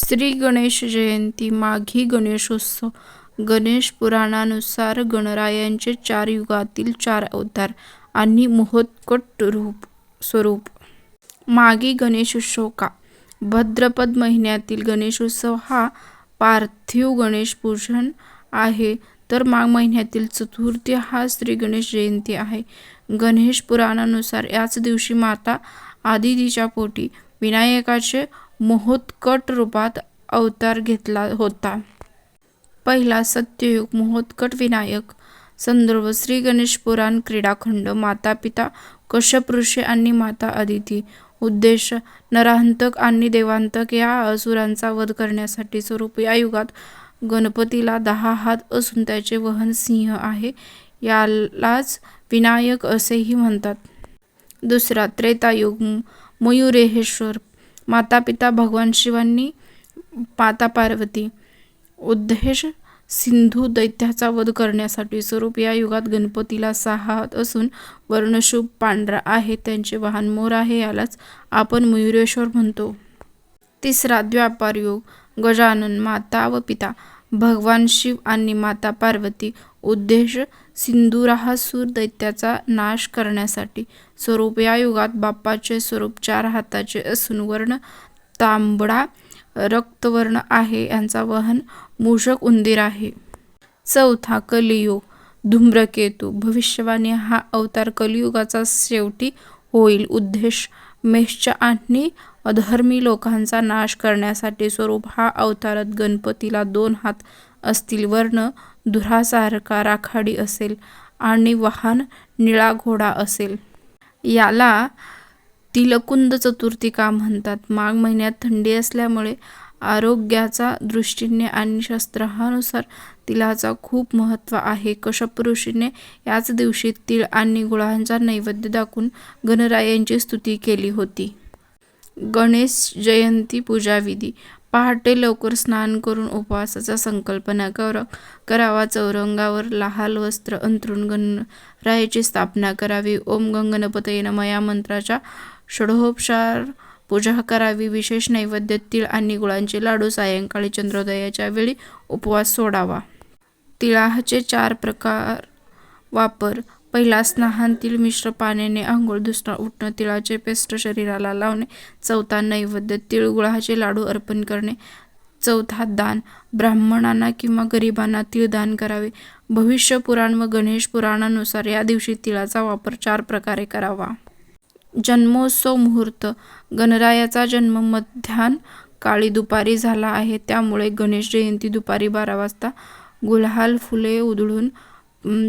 श्री गणेश जयंती माघी गणेशोत्सव गणेश पुराणानुसार गणरायांचे चार युगातील चार अवतार आणि मोहोत्कट रूप स्वरूप. माघी गणेशोत्सव का? भद्रपद महिन्यातील गणेशोत्सव हा पार्थिव गणेश पूजन आहे. तर माघ महिन्यातील चतुर्थी हा श्री गणेश जयंती आहे. गणेश पुराणानुसार याच दिवशी माता आदितीच्या पोटी विनायकाचे महोत्कट रूपात अवतार घेतला होता. पहिला सत्ययुग महोत्कट विनायक संदर्भ श्री गणेश पुराण क्रीडाखंड माता पिता कश्यप ऋषी आणि माता अदिती उद्देश नरांतक आणि देवांतक या असुरांचा वध करण्यासाठी स्वरूप या युगात गणपतीला दहा हात असून त्याचे वहन सिंह आहे यालाच विनायक असेही म्हणतात. दुसरा त्रेतायुग मयुरेहेश्वर माता पिता भगवान शिवांनी माता पार्वती उद्देश सिंधू दैत्याचा वध करण्यासाठी स्वरूप या युगात गणपतीला सहा हात असून वर्णशुभ पांढरा आहे. त्यांचे वाहन मोर आहे यालाच आपण मयुरेश्वर म्हणतो. तिसरा द्व्यापार युग गजानन माता व पिता. भगवान शिव आणि माता पार्वती उद्देश सिंधुराहासूर दैत्याचा नाश करण्यासाठी स्वरूप या युगात बाप्पाचे स्वरूप चार हाताचे असून वर्ण तांबडा रक्तवर्ण आहे. यांचा वहन मूषक उंदीर आहे. चौथा कलियुग धूम्रकेतू. भविष्यवाणी हा अवतार कलियुगाचा शेवटी होईल. उद्देश मेषच्या आणि अधर्मी लोकांचा नाश करण्यासाठी स्वरूप हा अवतारात गणपतीला दोन हात असतील. वर्ण धुरासारखा राखाडी असेल आणि वाहन निळा घोडा असेल. याला तिलकुंद चतुर्थी का म्हणतात. माघ महिन्यात थंडी असल्यामुळे आरोग्याचा दृष्टीने आणि शास्त्रानुसार तिलाचा खूप महत्त्व आहे. कश्यप ऋषीने याच दिवशी तिळ आणि गुळांचा नैवेद्य दाखवून गणरायांची स्तुती केली होती. गणेश जयंती पूजाविधी. पहाटे लवकर स्नान करून उपवासाचा संकल्पना कर करावा. चौरंगावर लहाल वस्त्र अंतरून गणरायाची स्थापना करावी. ओम गंगणपतये नम या मंत्राच्या षडोपचार पूजा करावी. विशेष नैवेद्य तीळ आणि गुळांचे लाडू सायंकाळी चंद्रोदयाच्या वेळी उपवास सोडावा. तिळाचे चार प्रकार वापर. पहिला स्नान तिळ मिश्र पाण्याने आंघोळ दुसरा उठणं तिळाचे पेस्ट शरीराला लावणे चौथा नैवेद्य तिळगुळाचे लाडू अर्पण करणे चौथा दान ब्राह्मणांना किंवा गरिबांना तीळ दान करावे. भविष्य पुराण व गणेश पुराणानुसार या दिवशी तिळाचा वापर चार प्रकारे करावा. जन्मोत्सव मुहूर्त गणरायाचा जन्म मध्यान काळी दुपारी झाला आहे त्यामुळे गणेश जयंती दुपारी बारा वाजता गुलाल फुले उधळून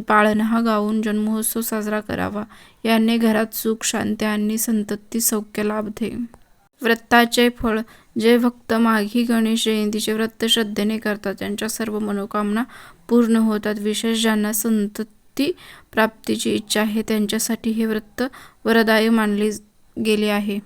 पाळणा गाऊन जन्मोत्सव साजरा करावा. याने घरात सुख शांती आणि संतती सौख्य लाभते. व्रताचे फळ जे भक्त माघी गणेश जयंतीचे व्रत श्रद्धेने करतात त्यांच्या सर्व मनोकामना पूर्ण होतात. विशेष ज्यांना संतती प्राप्तीची इच्छा आहे त्यांच्यासाठी हे व्रत वरदाय मानले गेले आहे.